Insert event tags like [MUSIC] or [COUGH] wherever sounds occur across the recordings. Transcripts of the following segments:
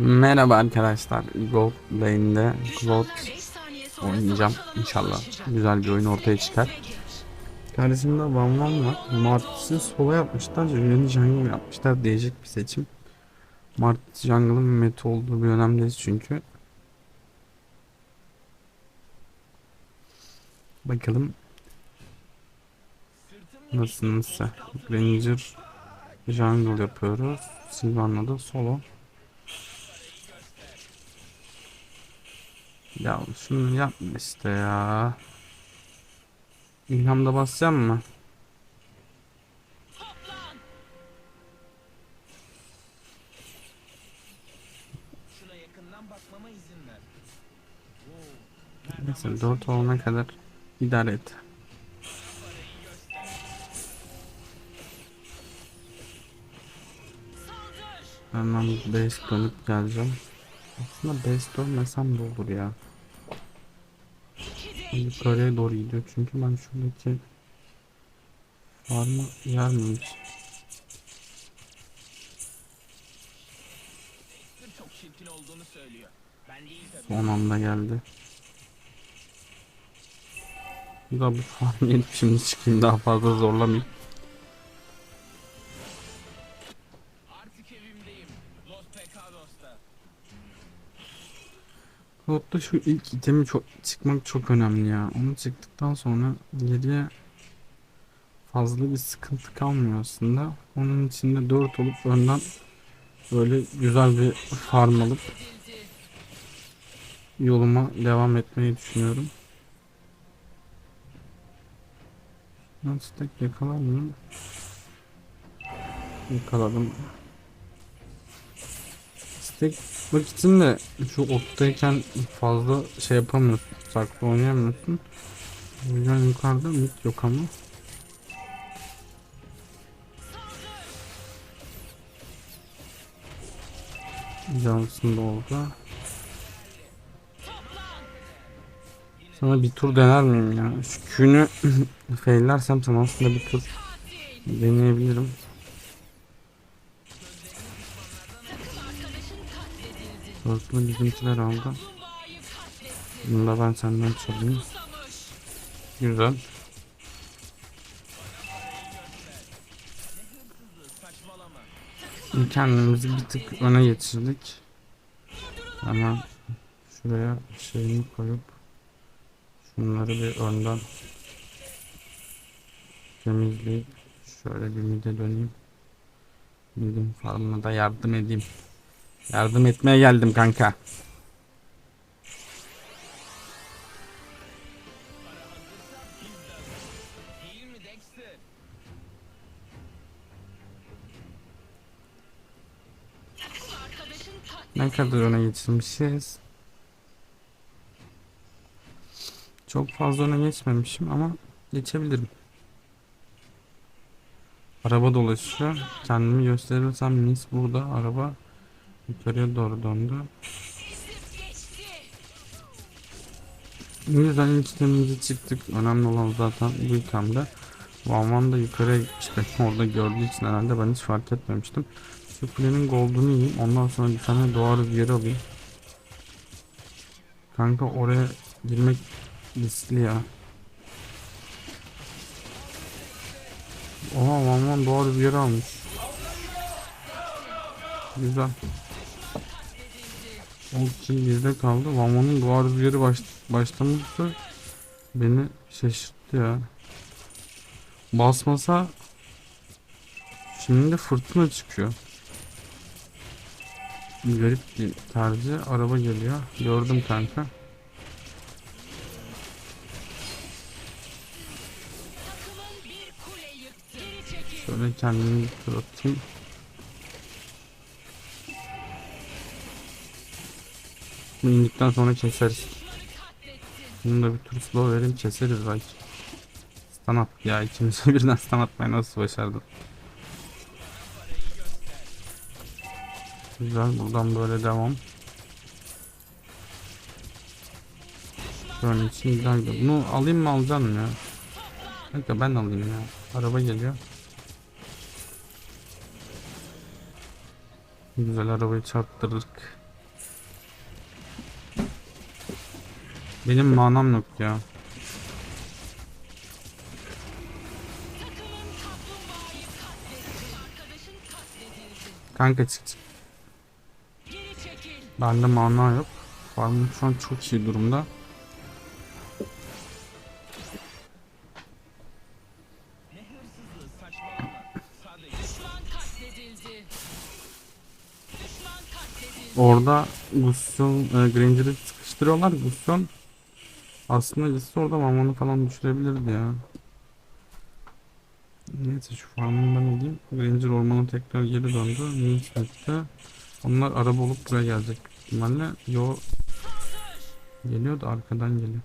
Merhaba arkadaşlar. Gold Lane'de Cloud oynayacağım inşallah. Güzel bir oyun ortaya çıkar. Karşısında Van Van var. Martis'i sola yapmışlar. Julian'ı jungle yapmışlar. Değecek bir seçim. Martis jungle'ın meta olduğu bir önemliyiz çünkü. Bakalım. Nasıl nasıl. Ranger jungle yapıyoruz. Sylvan'la da solo. Ya şunu yapma işte ya. İlhamda basacağım mı? Neyse 4 olana kadar idare et. Hemen base dönüp geleceğim. Aslında base dönmesem de olur ya. Yukarıya doğru gidiyor çünkü ben şuradaki yer söylüyor. Ben değil tabii. Son anda geldi. Bir daha bu farm şimdi çıkayım daha fazla zorlamayayım. Loot'ta şu ilk itemi çok çıkmak çok önemli ya. Onu çıktıktan sonra geriye fazla bir sıkıntı kalmıyor aslında. Onun içinde 4 olup önden böyle güzel bir farm alıp yoluma devam etmeyi düşünüyorum. Nasıl tek yakalar mı? Yakaladım. Tek vakitin de şu ottayken fazla şey yapamıyorsun. Saklı oynayamıyorsun. O yüzden yukarıda mid yok ama. Johnson da orada. Sana bir tur dener miyim ya? Şu Q'nü [LAUGHS] faillersem sana aslında bir tur deneyebilirim. Dörtlü bizimkiler aldı. Bunu ben senden çalayım. Güzel. Kendimizi bir tık öne geçirdik. Hemen şuraya şeyini koyup şunları bir önden temizleyip şöyle bir mide döneyim. Midim farmına da yardım edeyim. Yardım etmeye geldim kanka. Ne kadar öne geçirmişiz? Çok fazla öne geçmemişim ama geçebilirim. Araba dolaşıyor. Kendimi gösterirsem mis burada. Araba yukarıya doğru döndü. Bu yüzden ilk itemimizi çıktık. Önemli olan zaten bu itemde. Van Van da yukarıya gitmişti. [LAUGHS] Orada gördüğü için herhalde ben hiç fark etmemiştim. Şu kulenin gold'unu yiyeyim. Ondan sonra bir tane doğa rüzgarı alayım. Kanka oraya girmek riskli ya. Oha Van Van doğa rüzgarı almış. Güzel. O kill bizde kaldı. Van'ın doğa rüzgarı baş, başlaması beni şaşırttı ya. Basmasa şimdi de fırtına çıkıyor. Garip bir tercih. Araba geliyor. Gördüm kanka. Şöyle kendimi tur atayım. Bunu indikten sonra keseriz. Bunu da bir tur slow vereyim keseriz belki. Stun at ya ikimize [LAUGHS] birden stun atmayı nasıl başardın? Güzel buradan böyle devam. Şöyle için güzel. Bunu alayım mı alacağım ya? Kanka ben alayım ya. Araba geliyor. Güzel arabayı çarptırdık. Benim manam yok ya. Kanka çık çık. Bende mana yok. Farmım şu an çok iyi durumda. Orada Gusyon, e, Granger'ı sıkıştırıyorlar. Gusyon aslında liste orada Mamon'u falan düşürebilirdi ya. Neyse şu farmını ben alayım. Granger ormana tekrar geri döndü. Minsmith'te. Onlar araba olup buraya gelecek ihtimalle. Yo geliyor da arkadan geliyor.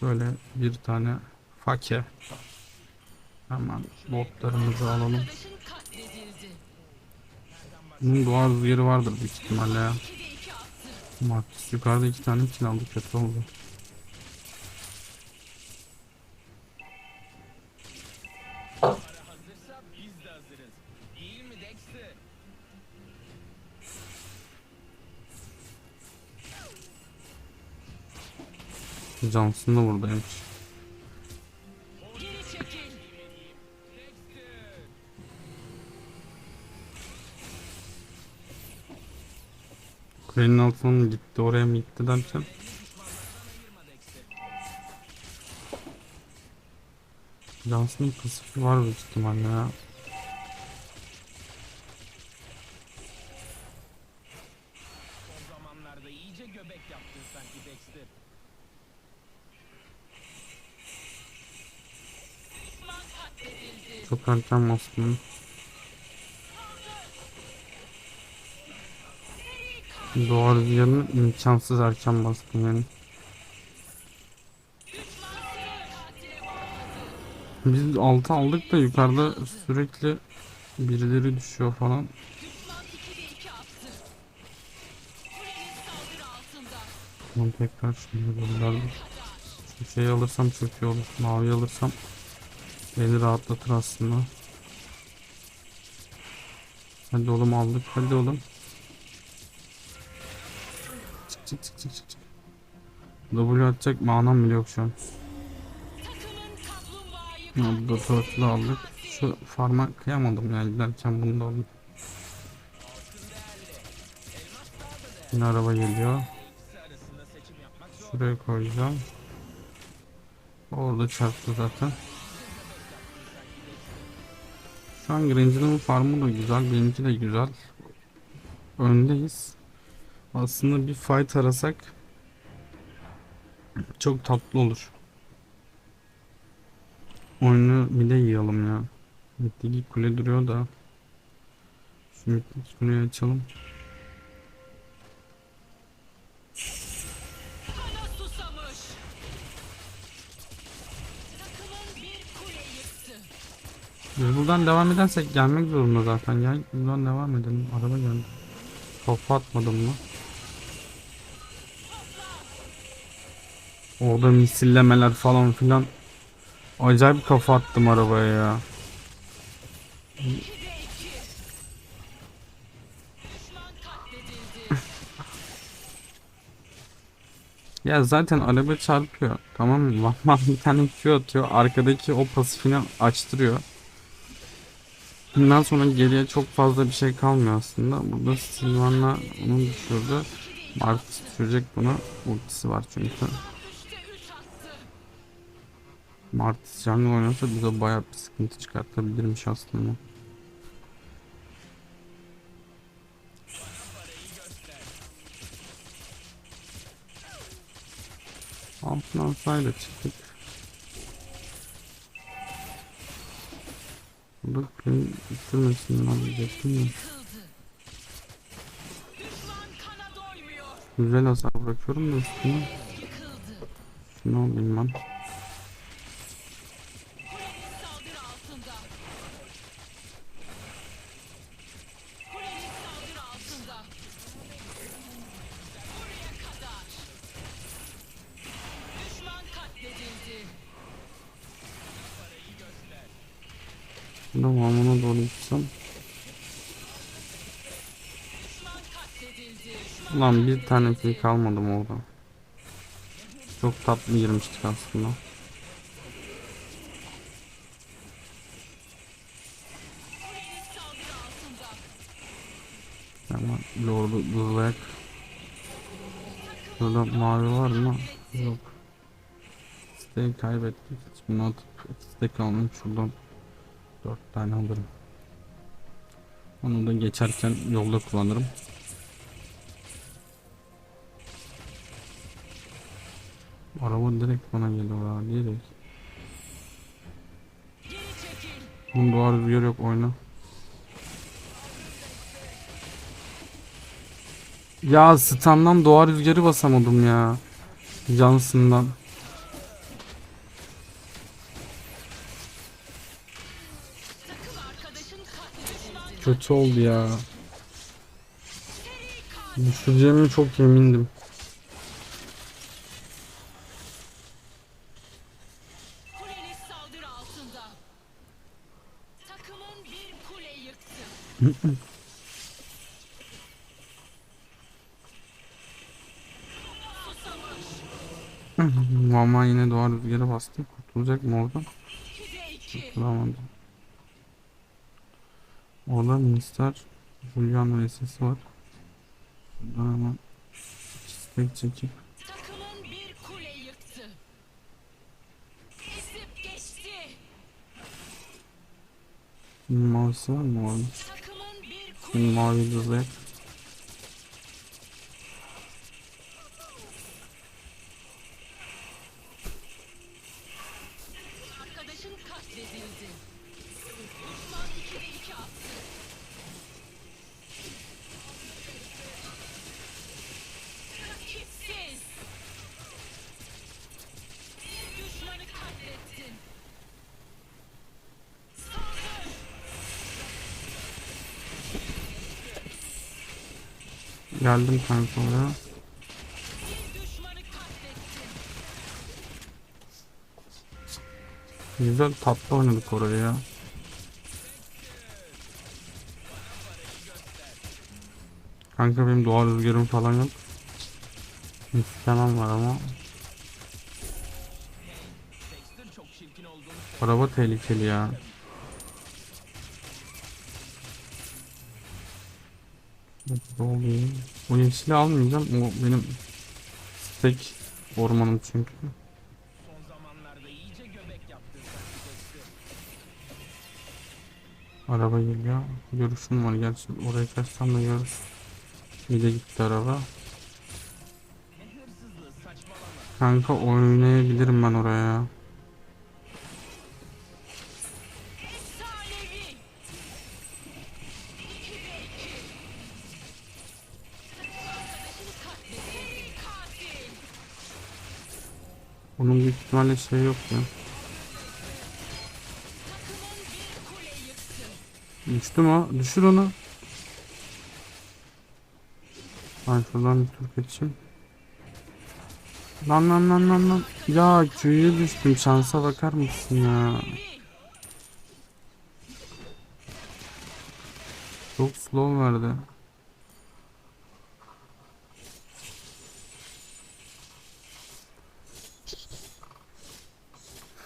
Şöyle bir tane fake. Hemen botlarımızı alalım. Bunun doğal rüzgarı vardır büyük ihtimalle ya. 2'de 2 attı. Marcus yukarıda iki tane kill aldı kötü oldu. Johnson da buradaymış. Kulenin altına mı gitti oraya mı gitti derken. Johnson'ın pasifi var büyük ihtimalle ya. Son zamanlarda iyice Doğa rüzgarını imkansız erken bastım yani. Biz altı aldık da yukarıda sürekli birileri düşüyor falan. Düşman 2'de 2 attı. Kuleniz saldırı altında. Bunu tekrar şimdi gönderdim. Şu şeyi alırsam çok iyi olur. Mavi alırsam beni rahatlatır aslında. Hadi oğlum aldık. Hadi oğlum. Çık çık çık çık. W atacak manam bile yok şu an. Ya burada turtle aldık. Şu farma kıyamadım ya giderken bunu da alayım. Yine araba geliyor. Şuraya koyacağım. Orada çarptı zaten. Şu an Granger'ın farmı da güzel, benimki de güzel. Öndeyiz. Aslında bir fight arasak çok tatlı olur. Oyunu bir de yiyalım ya. Mitteki kule duruyor da. Şu mitteki kuleyi açalım. Biz buradan devam edersek gelmek zorunda zaten. Gel buradan devam edelim. Araba geldi. Kafa atmadım mı? Orada misillemeler falan filan. Acayip kafa attım arabaya ya. 2'de 2. Düşman katledildi. Ya zaten araba çarpıyor. Tamam mı? Vahman bir tane Q atıyor. Arkadaki o pasifini açtırıyor. Bundan sonra geriye çok fazla bir şey kalmıyor aslında. Burada Sylvan'la onu düşürdü. Marcus düşürecek bunu. Ultisi var çünkü. 3'te 3 attı. Martis jungle oynasa bize bayağı bir sıkıntı çıkartabilirmiş aslında. Altından sayda çıktık. Burada kuleyi bitirmesinler diyecektim de. Güzel hasar bırakıyorum da üstüne. Şunu alayım ben. Ulan bir tane kill kalmadı mı orada? Çok tatlı girmiştik aslında. Ama Lord'u hızlayak. Şurada mavi var mı? Yok. Stake kaybettik. Şimdi atıp stake almayayım. Şuradan 4 tane alırım. Onu da geçerken yolda kullanırım. Araba direkt bana geliyor ha. Direkt. Bunun duvar rüzgarı yok oyna. Ya standdan doğa rüzgarı basamadım ya. Katledildi. Kötü oldu ya. Düşüreceğime çok emindim. Mama yine doğa rüzgarı bastı. Kurtulacak mı oradan? 2'de 2. Kurtulamadı. Orada Mister Julian vs var. Buradan hemen istek çekip mavisi var mı orada? Mavi hızlayak. arkadaşın Geldim düşmanı katlettin. Güzel tatlı oynadık oraya ya. Kanka benim doğal rüzgarım falan yok. İstemem var ama. Araba tehlikeli ya. Ne oluyor? O yeşili almayacağım. O benim tek ormanım çünkü. Araba geliyor. Görüşüm var gerçi. Oraya kaçsam da görür. Bir de gitti araba. Kanka oynayabilirim ben oraya. Onun büyük ihtimalle şey yok ya. Düştü mü? Düşür onu. Ben şuradan bir tur geçeyim. Lan lan lan lan lan. Ya köyüye düştüm. Şansa bakar mısın ya? Çok slow verdi.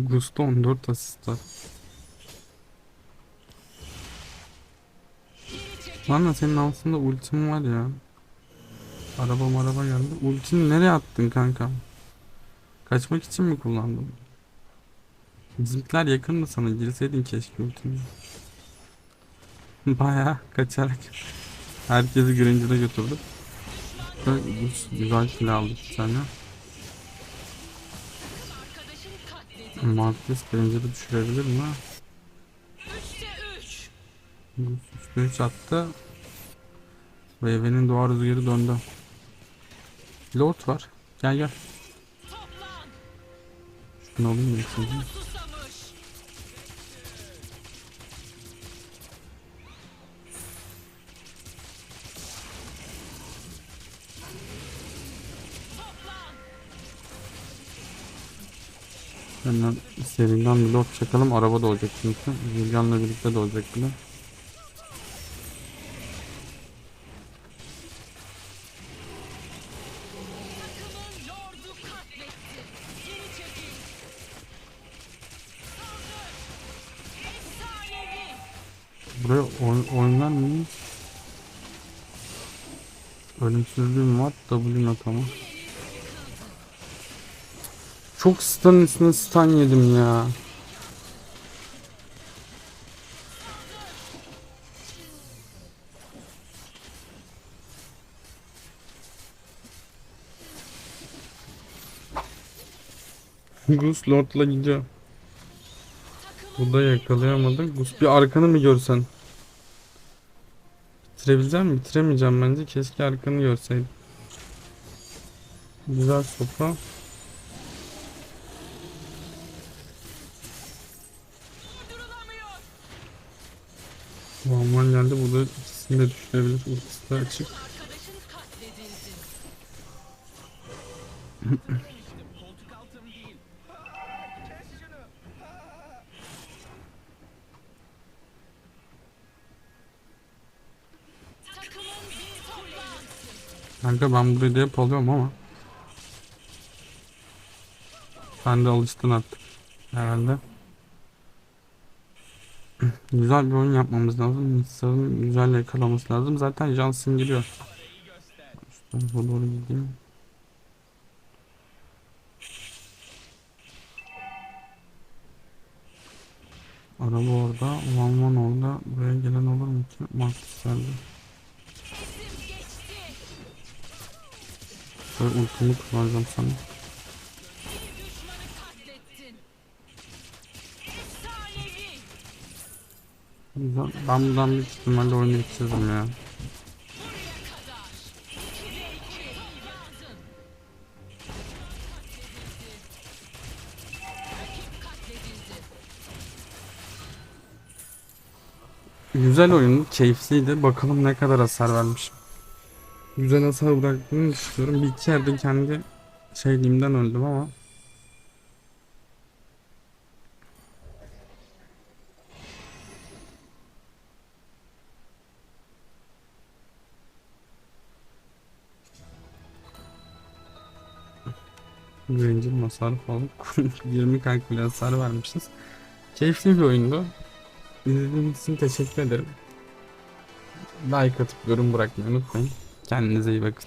Gusto 14 asist var. Geri çekil. Lan senin altında ultim var ya. Araba araba geldi. Ultini nereye attın kanka? Kaçmak için mi kullandın? Bizimkiler yakındı sana. Girseydin keşke ultini. [LAUGHS] Baya kaçarak herkesi Granger'a götürdük. Güzel kill aldık bir tane. Marcus Granger'ı düşürebilir mi? 3'te 3. Üstüne 3 attı. Ve evinin doğa rüzgarı döndü. Lord var. Gel gel. Şunu alayım da şimdi. Hemen serinden bir lob çakalım. Araba da olacak çünkü. Julian'la birlikte de olacak bile. Buraya oyn oynar mıyız? Ölümsüzlüğüm var. W'm atamam. Çok stun üstüne stun yedim ya. Gus Lord'la gidiyor. Bu da yakalayamadı. Gus bir arkanı mı görsen? Bitirebilecek mi? Bitiremeyeceğim bence. Keşke arkanı görseydim. Güzel sopa. Durdurulamıyor. Normal geldi. Bu da ikisini de düşürebilir. Ultisi de açık. Kanka ben burayı da hep alıyorum ama. Sen de alıştın artık. Herhalde. Güzel bir oyun yapmamız lazım. Nitsa'nın güzel yakalaması lazım. Zaten göster. Şu tarafa doğru gideyim. Araba orada, Van Van orada. Buraya gelen olur mu ki? Marcus geldi. Şöyle ultimi kullanacağım sana. Ben buradan büyük ihtimalle oyunu bitiririm ya. Güzel oyun, keyifliydi. Bakalım ne kadar hasar vermiş. Güzel hasar bıraktığını düşünüyorum. Bir iki yerde kendi şeyliğimden öldüm ama. Ranger hasar falan 20 kalp bile vermişiz. Keyifli bir oyundu. İzlediğiniz için teşekkür ederim. Like atıp yorum bırakmayı unutmayın. Kendinize iyi bakın.